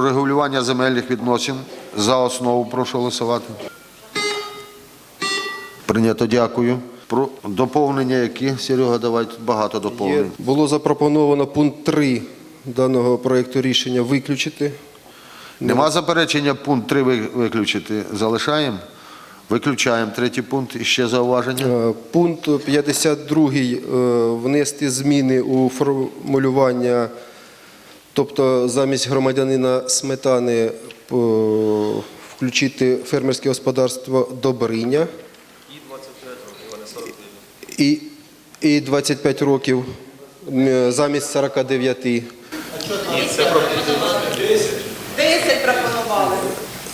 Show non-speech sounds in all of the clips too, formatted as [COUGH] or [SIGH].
про регулювання земельних відносин. За основу прошу голосувати. Прийнято, дякую. Про доповнення які? Серега, давай багато Є, доповнень. було запропоновано пункт 3 даного проекту рішення виключити. Нема заперечення пункт 3 ви- виключити. Залишаємо? Виключаємо третій пункт. І ще зауваження. Е, Пункт 52 е, внести зміни у формулювання, тобто замість громадянина сметани е, включити фермерське господарство Добриня. І, і 25 років замість 49. 10 пропонували.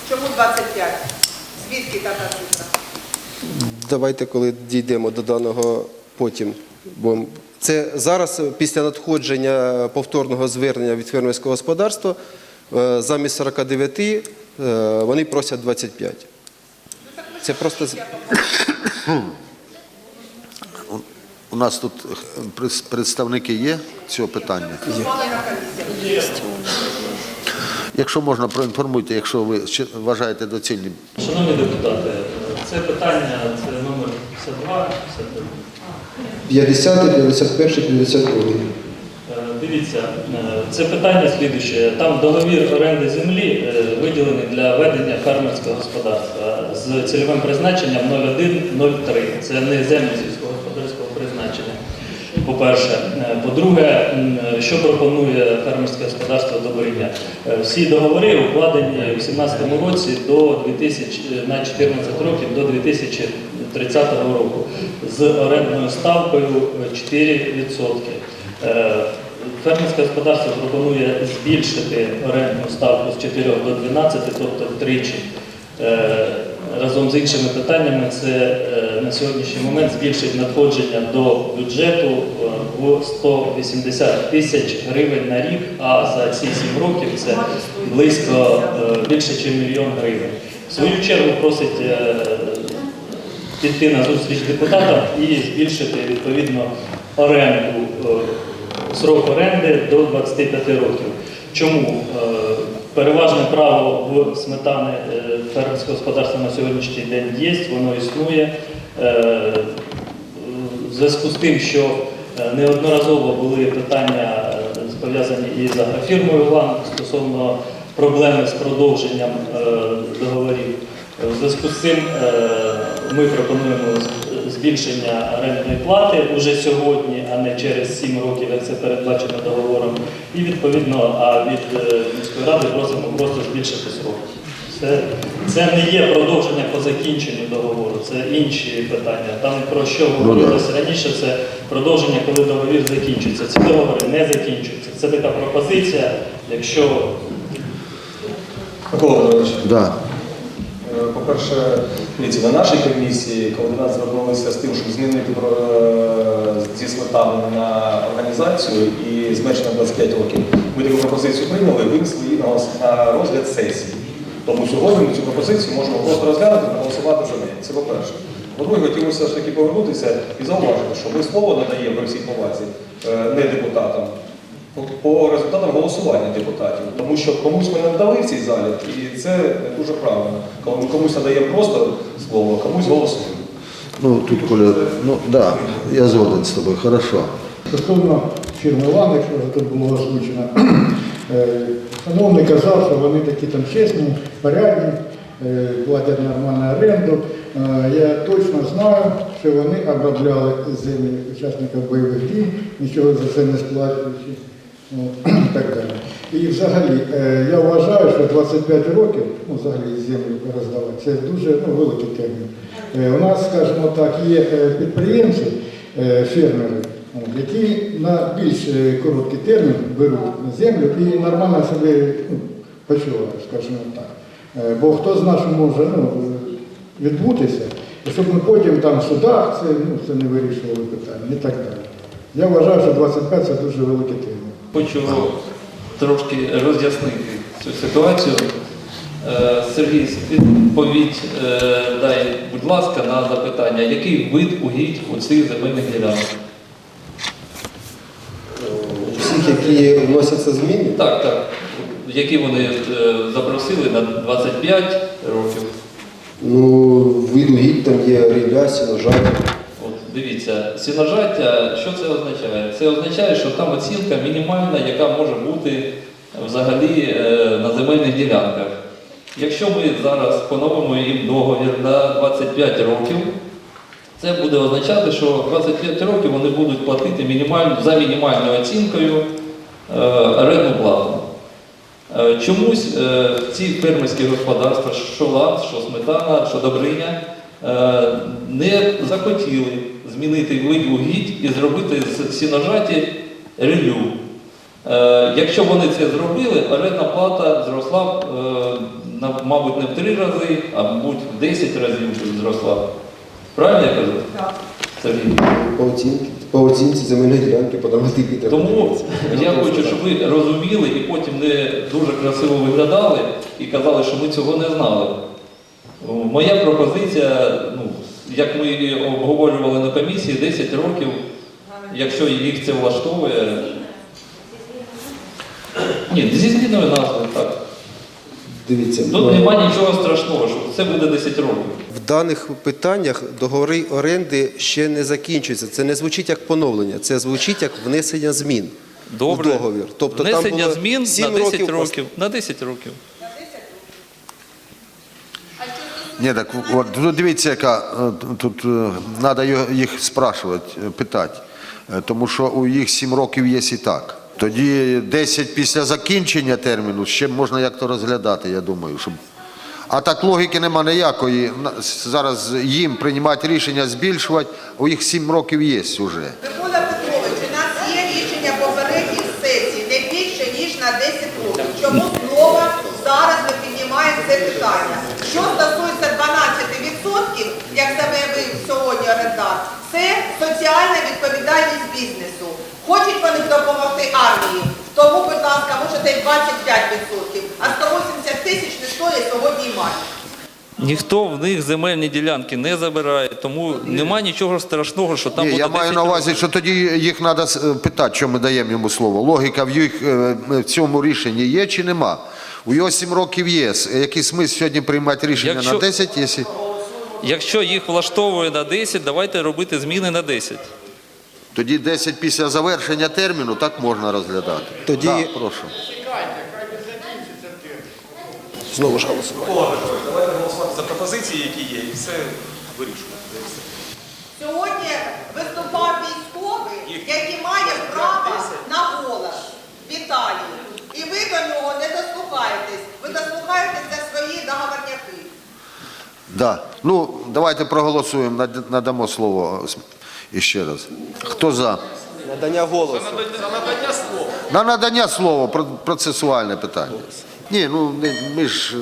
Чому 25? Звідки така цифра? Давайте, коли дійдемо до даного потім. Бо це зараз, після надходження повторного звернення від фермерського господарства, е, замість 49 е, вони просять 25. Це просто У нас тут е, представники є цього питання? Якщо можна, проінформуйте, якщо ви вважаєте доцільним. Шановні депутати, це питання, це номер 52, 53. 50, 51, 52. Е, Дивіться, е, це питання слідуще. Там договір оренди землі е, виділений для ведення фермерського господарства з цільовим призначенням 0103. Це не землі сільськогосподарського призначення. По-перше, Е, по-друге, що пропонує фермерське господарство Добриня? Всі договори укладені у 2018 році до 2000, е, на 14 років до 2030 року з орендною ставкою е, 4%. Е, Фермерське господарство пропонує збільшити орендну ставку з 4 до 12, тобто втричі. Разом з іншими питаннями це е, на сьогоднішній момент збільшить надходження до бюджету е, в 180 тисяч гривень на рік, а за ці 7 років це близько більше, ніж мільйон гривень. В свою чергу просить піти на зустріч депутатам і збільшити відповідно оренду, е, срок оренди до 25 років. Чому? Е, Переважне право в сметани е, фермерського господарства на сьогоднішній день є, воно існує. В зв'язку з тим, що неодноразово були питання пов'язані із агрофірмою ЛАН стосовно проблеми з продовженням договорів. В зв'язку з цим ми пропонуємо збільшення орендної плати уже сьогодні, а не через 7 років, як це передбачено договором. І відповідно, а від е, міської ради просимо просто збільшити срок. Це, це не є продовження по закінченню договору, це інші питання. Там про що говорилося раніше, це продовження, коли договір закінчується. Ці договори не закінчуються. Це така пропозиція, якщо Микола Володимирович, Да. По-перше, на нашій комісії, коли нас звернулися з тим, щоб змінити е, зі сметани на організацію і зменшити на 25 років, ми таку пропозицію прийняли і винесли її на розгляд сесії. Тому сьогодні ми цю пропозицію можемо просто розглянути і проголосувати за неї. Це по-перше. По-друге, хотілося ж таки повернутися і зауважити, що ми слово надаємо при всій повазі е, не депутатам, по- результатам голосування депутатів. Тому що комусь ми не надали в цій залі, і це не дуже правильно. Коли ми комусь надаємо просто слово, комусь голосуємо. Ну, тут Коля, ну да, я згоден з тобою, хорошо. Стосовно фірми «Лан», якщо вже тут було озвучено, [CLEARS THROAT] е, шановний казав, що вони такі там чесні, порядні, е, платять нормальну оренду. Е, Я точно знаю, що вони обробляли землі учасників бойових дій, нічого за це не сплачуючи. І так далі. І взагалі, е, я вважаю, що 25 років, ну взагалі землю роздавати, це дуже ну, великий термін. Е, У нас, скажімо так, є е, підприємці, фермери, які на більш короткий термін беруть землю і нормально себе ну, почувають, скажімо так. Бо хто з нас може ну, відбутися, щоб ми потім там в судах це, ну, це не вирішували питання і так далі. Я вважаю, що 25 це дуже великий термін. Хочу трошки роз'яснити цю ситуацію. Е, Сергій, відповідь е, дай, будь ласка, на запитання, який вид угідь у цих земельних ділянок? У всіх, які вносяться зміни, Так, так. які вони е, запросили на 25 років. Ну, вид угідь там є рілля, сіножаття. Дивіться, сіножаття, що це означає? Це означає, що там оцінка мінімальна, яка може бути взагалі е, на земельних ділянках. Якщо ми зараз поновимо їм договір на 25 років, це буде означати, що 25 років вони будуть платити мінімальну, за мінімальною оцінкою е, орендну плату. Е, Чомусь ці фермерські господарства, що лад, що сметана, що добриня, не захотіли змінити вид угідь і зробити з сіножаті релю. Е, Якщо вони це зробили, орендна плата зросла б, е, мабуть, не в три рази, а мабуть в 10 разів зросла. Правильно я кажу? Так. Сергій? По оцінці, по оцінці земельної ділянки по нормативі Тому я хочу, щоб ви розуміли і потім не дуже красиво виглядали і казали, що ми цього не знали. Моя пропозиція, ну, як ми обговорювали на комісії, 10 років, якщо їх це влаштовує. Ні, зі зміною назви, так. Дивіться, Тут немає нічого страшного, що це буде 10 років. в даних питаннях договори оренди ще не закінчуються. Це не звучить як поновлення, це звучить як внесення змін Добре. в договір. Тобто там Внесення було змін на 10 років років. На 10 років. Ні, так от ну, дивіться, яка е, тут треба їх спрашувати, е, питати. Е, Тому що у їх 7 років є і так. Тоді 10 після закінчення терміну ще можна як-то розглядати, я думаю. Щоб... А так логіки нема ніякої. Зараз їм приймати рішення збільшувати, у їх 7 років є вже. Микола Петрович, у нас є рішення попередніх сесій не більше, ніж на 10 років. Чому знову зараз ми піднімаємо це питання? Що стосується 12%, як заявив сьогодні орендар, це соціальна відповідальність бізнесу. Хочуть вони допомогти армії, тому, будь ласка, можете й 25%, а 180 тисяч не стоїть сьогодні і мать. Ніхто в них земельні ділянки не забирає, тому немає нічого страшного, що там Ні, буде я маю 10 на увазі, що тоді їх треба питати, що ми даємо йому слово. Логіка в їх е, в цьому рішенні є чи нема? У його 7 років є. Який смисл сьогодні приймати рішення Якщо- на 10, якщо... Якщо їх влаштовує на 10, давайте робити зміни на 10. Тоді 10 після завершення терміну так можна розглядати. Тоді- Так, прошу. Знову ж Петрович, давайте голосувати за пропозиції, які є, і все вирішувати. Сьогодні виступав військовий, який має право на голос в Італії. І ви до нього не дослухаєтесь. Ви дослухаєтеся свої договорняки. Да. Ну, давайте проголосуємо, над- надамо слово іще раз. Хто за? Надання голосу. За надання слова. На надання слова, про- процесуальне питання. Ні, ну не- ми ж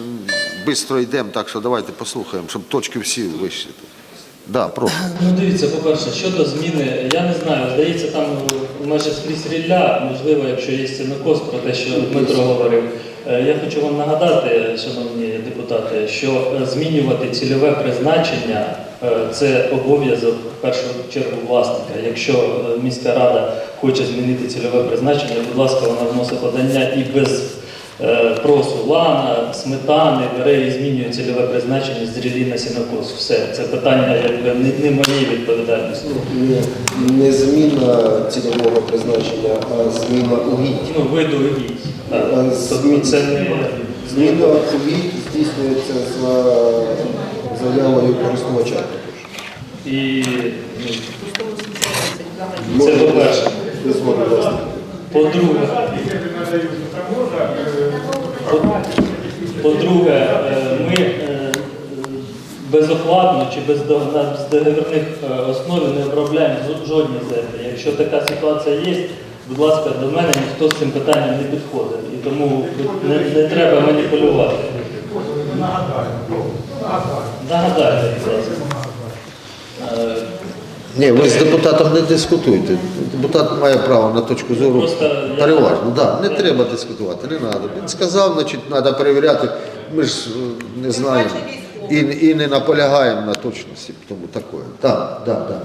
швидко йдемо, так що давайте послухаємо, щоб точки всі вийшли. Да, прошу. Ну дивіться, по-перше, щодо зміни, я не знаю, здається, там майже скрізь рілля, можливо, якщо є сінокос про те, що Дмитро говорив. Е, Я хочу вам нагадати, шановні депутати, що е, змінювати цільове призначення е, це обов'язок в першу чергу власника. Якщо міська рада хоче змінити цільове призначення, будь ласка, вона вносить подання і без просу лана, сметани, бере і змінює цільове призначення з рілі на сінокос. Все, це питання якби не, не моєї відповідальності. Не, не зміна цільового призначення, а зміна угідь. Ну, виду угідь. Не Зміна угідь здійснюється за заявою користувача. і ну, це по-перше. По-друге, по- по-друге, е, ми е, безоплатно чи без договірних е, основі не обробляємо жодні землі. Якщо така ситуація є, будь ласка, до мене ніхто з цим питанням не підходить. І тому не, не треба маніпулювати. Нагадайте, будь ласка. Е, Ні, ви з депутатом не дискутуйте. Депутат має право на точку зору Просто я- переважно. Да, не треба дискутувати, не треба. Він сказав, значить, треба перевіряти. Ми ж е, не знаємо і, і не наполягаємо на точності, тому таке. Так, так, так.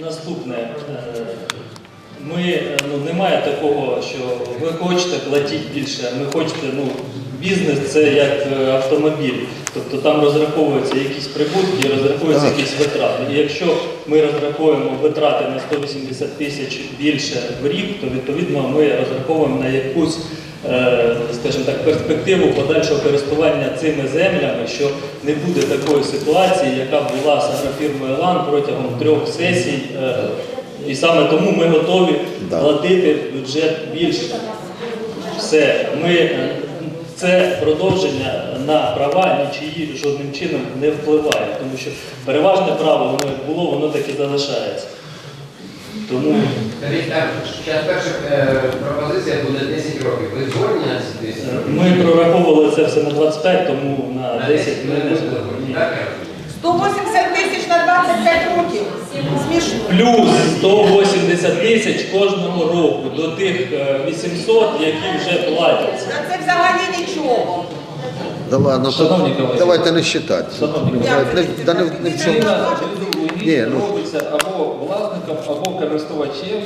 Наступне. е, Ми е, ну немає такого, що ви хочете платити більше, а ми хочете, ну бізнес це як е, автомобіль. Тобто там розраховуються якісь прибутки, розраховуються якісь витрати. І якщо ми розраховуємо витрати на 180 тисяч більше в рік, то відповідно ми розраховуємо на якусь, е, скажімо так, перспективу подальшого користування цими землями, що не буде такої ситуації, яка була з агрофірмою ЛАН протягом трьох сесій. І саме тому ми готові платити в бюджет більше. Все, ми це продовження на права нічиї жодним чином не впливає, тому що переважне право воно як було, воно так і залишається. Тому зараз перша е, пропозиція буде 10 років. Ви згодні на ці 10 е, років? ми прораховували це все на 25, тому на На 10 10 ми не згодні. згодні, Ні. так? я розумію? 180 тисяч на 25 років. Смішно. Плюс 180 тисяч кожного року до тих е, 800, які вже платяться. Це взагалі нічого. Да ладно, Шановні то, колеги. давайте не считати. Шановні колеги, не, да не, не в цьому. Частина Ні, ну. робиться або власником, або користувачем,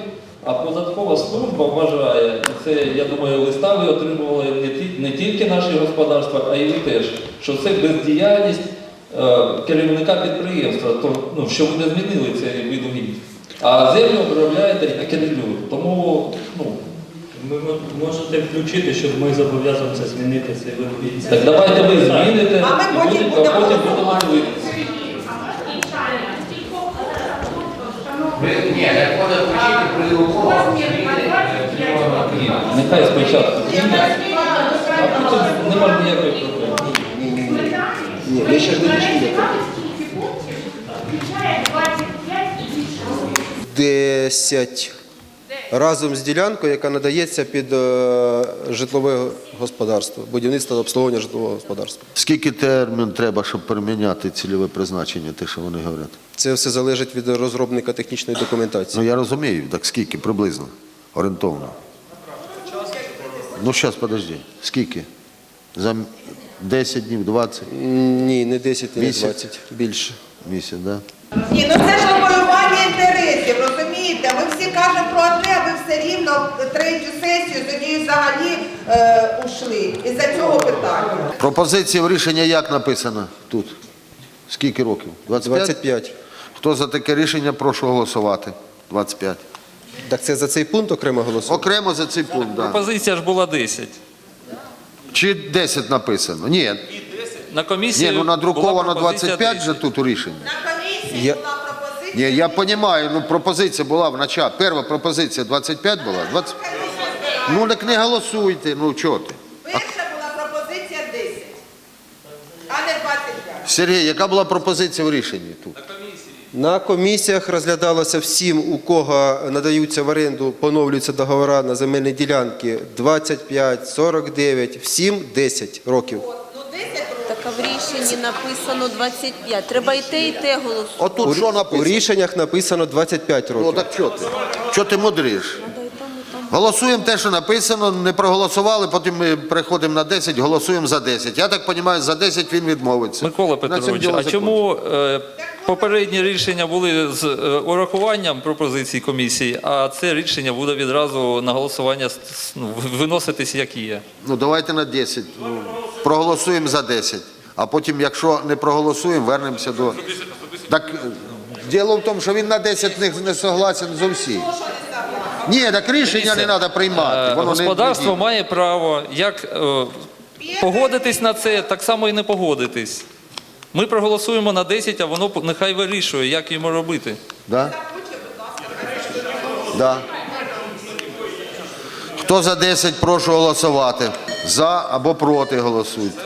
а податкова служба вважає, і це, я думаю, листа ви отримували не, ті- не тільки наші господарства, а й ви теж, що це бездіяльність е, керівника підприємства, то, ну, що ви не змінили цей вид угідь. А землю обробляєте як. Тому ну, Ви можете включити, щоб ми зобов'язуємося змінити цей вид так давайте ви зміните, А ми і потім будемо- а потім будемо голосувати. Ви, ні, так можна включити при зміни е, Нехай спочатку змінять, а потім немає ніякої проблеми. Ні, ми ще ж не дійшли. 10 разом з ділянкою, яка надається під е, житлове господарство, будівництво та обслуговування житлового господарства. Скільки термін треба, щоб переміняти цільове призначення, те, що вони говорять? Це все залежить від розробника технічної документації. Ну я розумію, так скільки приблизно, орієнтовно. Ну зараз, подожди, скільки? За 10 днів, 20 Ні, не 10, не Місяць. 20, більше. місяць, да? Ні, ну це ж лобіювання інтересів, розумієте? Ми всі кажемо про одне, а ви все рівно третю сесію з однієї взагалі е, ушли. Із-за цього питання. Пропозиція в рішення як написано тут? Скільки років? 25? 25. Хто за таке рішення, прошу голосувати. 25. Так це за цей пункт окремо голосуємо? Окремо за цей пункт, да. Пропозиція ж була 10. Чи 10 написано? Ні. На комісії Ні, ну надруковано була пропозиція 25 же тут у рішенні. На комісії Я- була пропозиція. Ні, я розумію, ну пропозиція була в началі. Перша пропозиція 25 була? 20... Ну так не голосуйте, ну чого ти? Перша була пропозиція 10, а не 25. Сергій, яка була пропозиція в рішенні тут? На комісіях розглядалося всім, у кого надаються в оренду, поновлюються договори на земельні ділянки 25, 49, всім 10 років. От, ну 10 років. Так а в рішенні написано 25. Треба і те, і те голосувати. Отут що У написано? рішеннях написано 25 Ну років. так чого ти? Що ти мудриш? Голосуємо те, що написано, не проголосували, потім ми переходимо на 10, голосуємо за 10. Я так розумію, за 10 він відмовиться. Микола Петрович, а чому е, попередні рішення були з е, урахуванням пропозицій комісії, а це рішення буде відразу на голосування с- ну, виноситись як є? Ну давайте на 10. Ну, проголосуємо за 10. А потім, якщо не проголосуємо, вернемося до. Так е, діло в тому, що він на 10 не, не согласен зовсім. Ні, так рішення не треба приймати. Е, Воно Господарство не, має право як е, погодитись на це, так само і не погодитись. Ми проголосуємо на 10, а воно нехай вирішує, як йому робити. Да? Да. Хто за 10, прошу голосувати. За або проти голосуйте.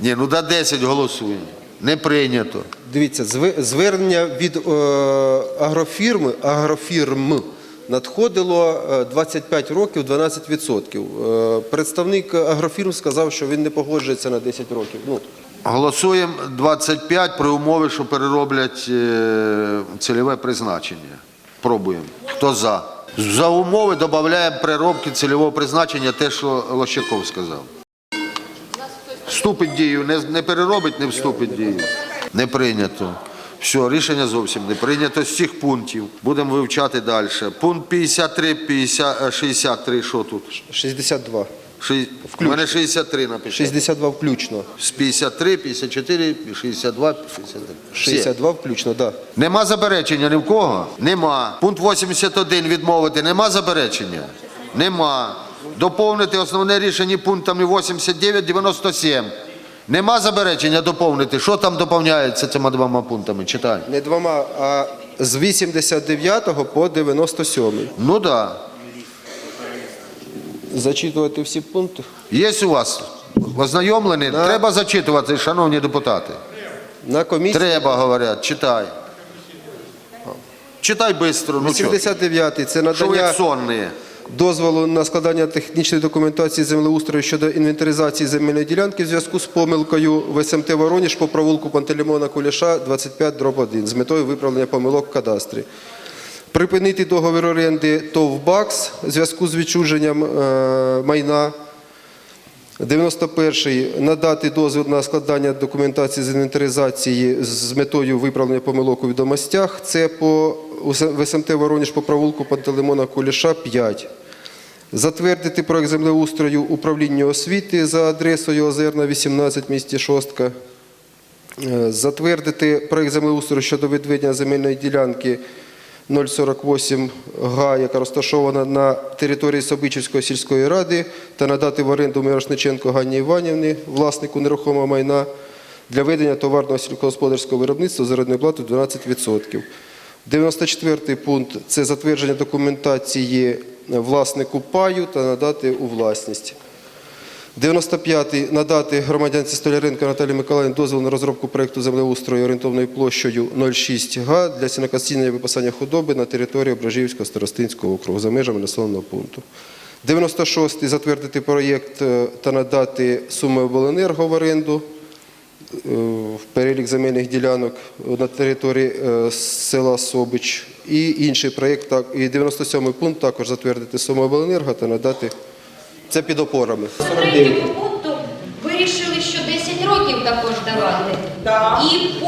Ні, ну до 10 голосуємо. Не прийнято. Дивіться, звернення від е, агрофірми, агрофірм надходило е, 25 років 12%. Е, представник агрофірм сказав, що він не погоджується на 10 років. Ну, Голосуємо 25 при умові, що перероблять е, цільове призначення. Пробуємо. Хто за? За умови додаємо переробки цільового призначення, те, що Лощаков сказав. Вступить в дію, не, не переробить, не вступить в дію. Не прийнято. Все, рішення зовсім не прийнято з цих пунктів. Будемо вивчати далі. Пункт 53, 50, е, 63, що тут? 62. Ши- У мене 63 написано. 62 включно. З 53, 54, 62, 63. Всі. 62 включно, так. Да. Нема заперечення ні в кого? Нема. Пункт 81 відмовити. Нема заперечення? Нема. Доповнити основне рішення пунктами 89, 97. Нема заперечення доповнити. Що там доповняється цими двома пунктами? Читай. Не двома, а з 89 по 97. Ну так. Да. Зачитувати всі пункти. Є у вас ознайомлені? Да. Треба зачитувати, шановні депутати. На комісії. Треба, говорять, читай. Читай швидко, ну що? 89 це Що ви сонні? Дозволу на складання технічної документації землеустрою щодо інвентаризації земельної ділянки в зв'язку з помилкою в СМТ Вороніж по провулку Пантелеймона Куліша 25 дроб 1 з метою виправлення помилок в кадастрі. Припинити договір оренди ТОВ БАКС в зв'язку з відчуженням е, майна 91-й надати дозвіл на складання документації з інвентаризації з метою виправлення помилок у відомостях. Це по СМТ Воронеж по провулку Пантелеймона Куліша 5. Затвердити проект землеустрою управління освіти за адресою Озерна 18 місті Шостка. Е, Затвердити проект землеустрою щодо відведення земельної ділянки 048 га, яка розташована на території Собичівської сільської ради, та надати в оренду Мирошниченко Ганні Іванівні, власнику нерухомого майна, для ведення товарного сільськогосподарського виробництва з орендною платою 12%. 94 пункт – це затвердження документації власнику паю та надати у власність. 95-й надати громадянці Столяренко Наталії Миколаївні дозвіл на розробку проєкту землеустрою орієнтовною площею 0,6 га для сінокосіння і випасання худоби на території Ображівського старостинського округу за межами населеного пункту. 96-й затвердити проєкт е, та надати суми обленерго в оренду е, в перелік земельних ділянок на території е, села Собич. І інший проєкт, так, і 97-й пункт також затвердити суму обленерго та надати це під опорами. третьому пункту вирішили, що 10 років також давати. І по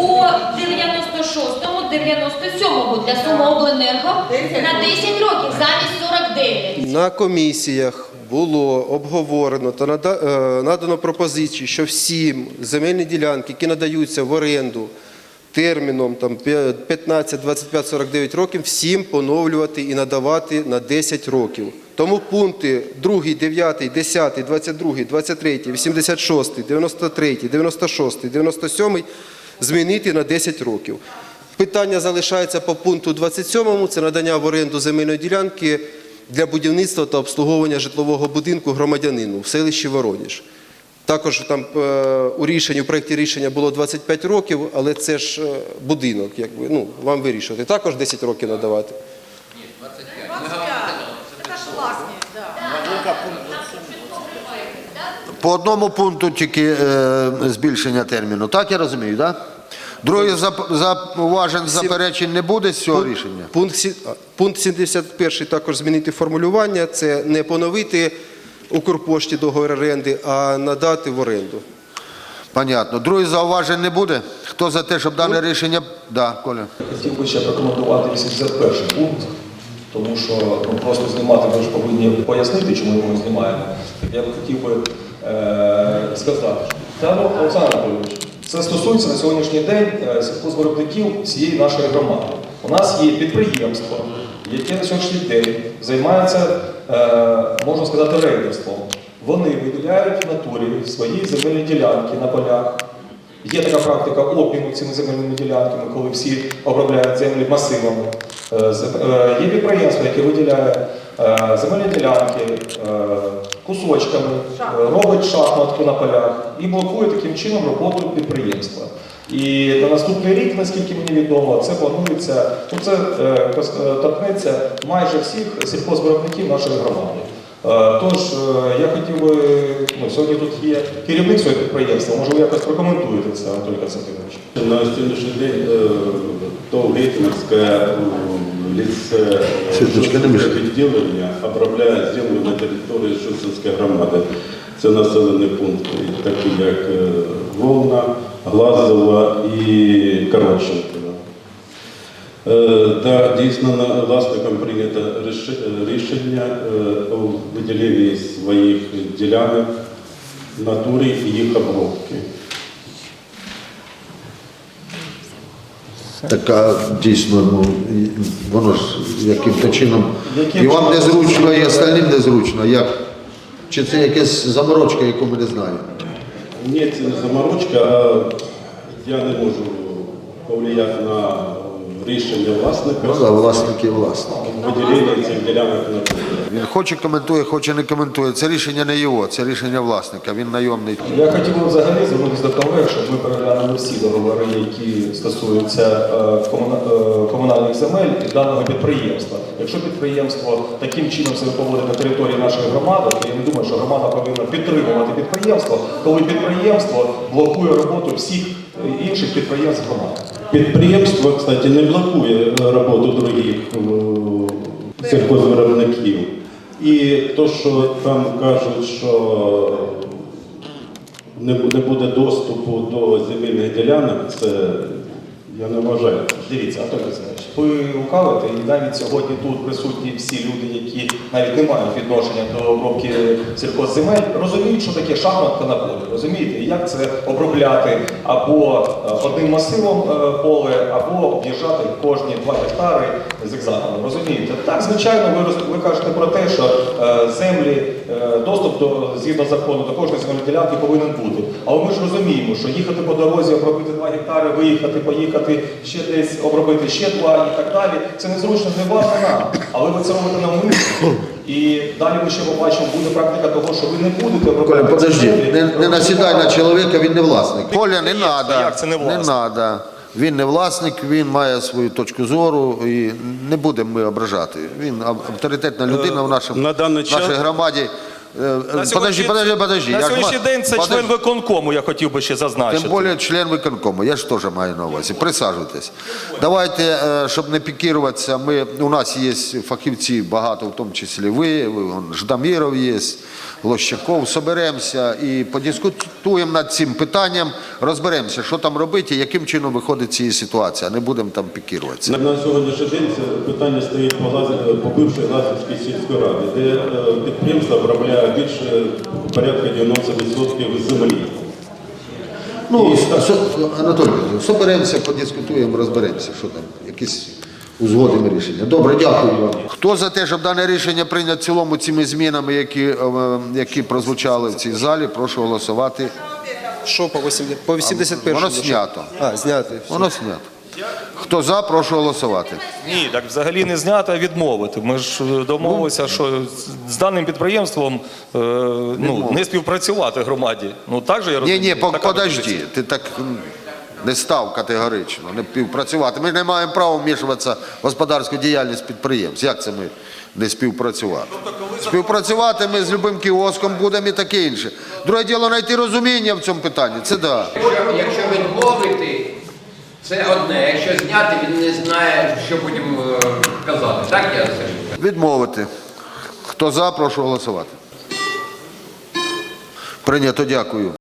96-му, 97-му для Сумобленерго на 10 років замість 49. На комісіях було обговорено та нада- е, надано пропозиції, що всім земельні ділянки, які надаються в оренду терміном там, 15, 25, 49 років, всім поновлювати і надавати на 10 років. Тому пункти 2, 9, 10, 22, 23, 86, 93, 96, 97 змінити на 10 років. Питання залишається по пункту 27, це надання в оренду земельної ділянки для будівництва та обслуговування житлового будинку громадянину в селищі Вороніж. Також там е, у рішенні, у проєкті рішення було 25 років, але це ж е, будинок, якби, ну, вам вирішувати. Також 10 років надавати. По одному пункту тільки е, збільшення терміну. Так я розумію, так? Других зауважень, заперечень не буде з цього рішення? Пункт, пункт 71 також змінити формулювання. Це не поновити Укрпошті договір оренди, а надати в оренду. Понятно. Других зауважень не буде? Хто за те, щоб дане рішення... Да, Коля. Хотів би ще прокоментувати 81 пункт, тому що ну, просто знімати ми ж повинні пояснити, чому ми його знімаємо. Я б хотів би е, сказати, та ну, Олександр Анатолійович, це стосується на сьогоднішній день е, сільхозвиробників всієї нашої громади. У нас є підприємство, яке на сьогоднішній день займається, е, можна сказати, рейдерством. Вони виділяють в натурі свої земельні ділянки на полях. Є така практика обміну цими земельними ділянками, коли всі обробляють землі масивами. Е, е, Є підприємство, яке виділяє земельні ділянки кусочками, робить шахматку на полях і блокує таким чином роботу підприємства. І на наступний рік, наскільки мені відомо, це планується, ну це е, е, торкнеться майже всіх сільхозвиробників нашої громади. Е, Тож е, я хотів би, ну, сьогодні тут є керівник цього підприємства, може ви якось прокоментуєте це, Анатолій Константинович. На сьогоднішній день е, ТОВ Гетьманське ліце відділення обробляє землю на території Шуцівської громади. Це населені пункти, такі як е, Волна, Глазова і Коротченко. Е, Да, дійсно, власникам прийнято рішення е, у виділенні своїх ділянок в натурі і їх обробки. Така дійсно, ну, воно ж яким-то чином. І вам незручно, і остальним незручно. Як? Чи це якась заморочка, яку ми не знаємо? Ні, це не заморочка, а я не можу повлияти на рішення власника. Ну, да, власники власники. Виділення цих ділянок на. Він хоче коментує, хоче не коментує. Це рішення не його, це рішення власника. Він найомний. Я хотів би взагалі звернутися до колег, щоб ми переглянули всі договори, які стосуються е, комуна- е, комунальних земель і даного підприємства. Якщо підприємство таким чином себе поводить на території нашої громади, то я не думаю, що громада повинна підтримувати підприємство, коли підприємство блокує роботу всіх е, інших підприємств громади. Підприємство, кстати, не блокує роботу других сільхозвиробників. І то, що там кажуть, що не буде доступу до земельних ділянок, це я не вважаю. Дивіться, Анатолій Олександрович, ви лукавите, і навіть сьогодні тут присутні всі люди, які навіть не мають відношення до обробки сільхозземель, розуміють, що таке шахматка на полі. Розумієте, як це обробляти або е, одним масивом е, поле, або об'їжджати кожні 2 гектари зигзагами. Розумієте? Так, звичайно, ви, роз- ви кажете про те, що е, землі, е, доступ до згідно закону до кожної земельної ділянки повинен бути. Але ми ж розуміємо, що їхати по дорозі, обробити 2 гектари, виїхати, поїхати ще десь, обробити ще 2 і так далі. Це незручно не вам, не нам. Але ви це робите навмисно. І далі ми ще побачимо, буде практика того, що ви не будете обробляти. Коля, подожди, землі. не, не насідай на чоловіка, він не власник. Коля, не треба. як це не власник? треба. Він не власник, він має свою точку зору і не будемо ми ображати. Він авторитетна людина в нашому, на даний час- нашій громаді. Е, Подожди, подожди, подожди. На сьогоднішній день це подожди. член виконкому, я хотів би ще зазначити. Тим більше член виконкому, я ж теж маю на увазі. Присаджуйтесь. Давайте, е, щоб не пікіруватися, ми, у нас є фахівці багато, в тому числі ви, Ждаміров є, Лощаков, соберемося і подискутуємо над цим питанням, розберемося, що там робити і яким чином виходить цієї ситуації, а не будемо там пікіруватися. На, на сьогоднішній день це питання стоїть по, Лаз- по бившій Лазівській сільській раді, де е, підприємство обробляє більше порядка 90% землі. Ну, со- Анатолій, соберемося, подискутуємо, розберемося, що там, якісь узгодимо рішення. Добре, дякую вам. Хто за те, щоб дане рішення прийнято в цілому цими змінами, які, е, які прозвучали в цій залі, прошу голосувати. Що по 80, по 81 Воно знято. А, знято. Воно знято. Хто за, прошу голосувати. Ні, так взагалі не знято, а відмовити. Ми ж е, домовилися, що з даним підприємством е, ну, не співпрацювати громаді. Ну так же я Ні, розумію. ні, по- Така подожди, ти так м, не став категорично, не співпрацювати. Ми не маємо права вмішуватися в господарську діяльність підприємств. Як це ми не співпрацювати? Співпрацювати ми з любим кіоском будемо і таке інше. Друге діло знайти розуміння в цьому питанні. Це да. Якщо, якщо відмовити, це одне. Якщо зняти, він не знає, що потім е, казати. Так я це? Відмовити. Хто за, прошу голосувати. Прийнято, дякую.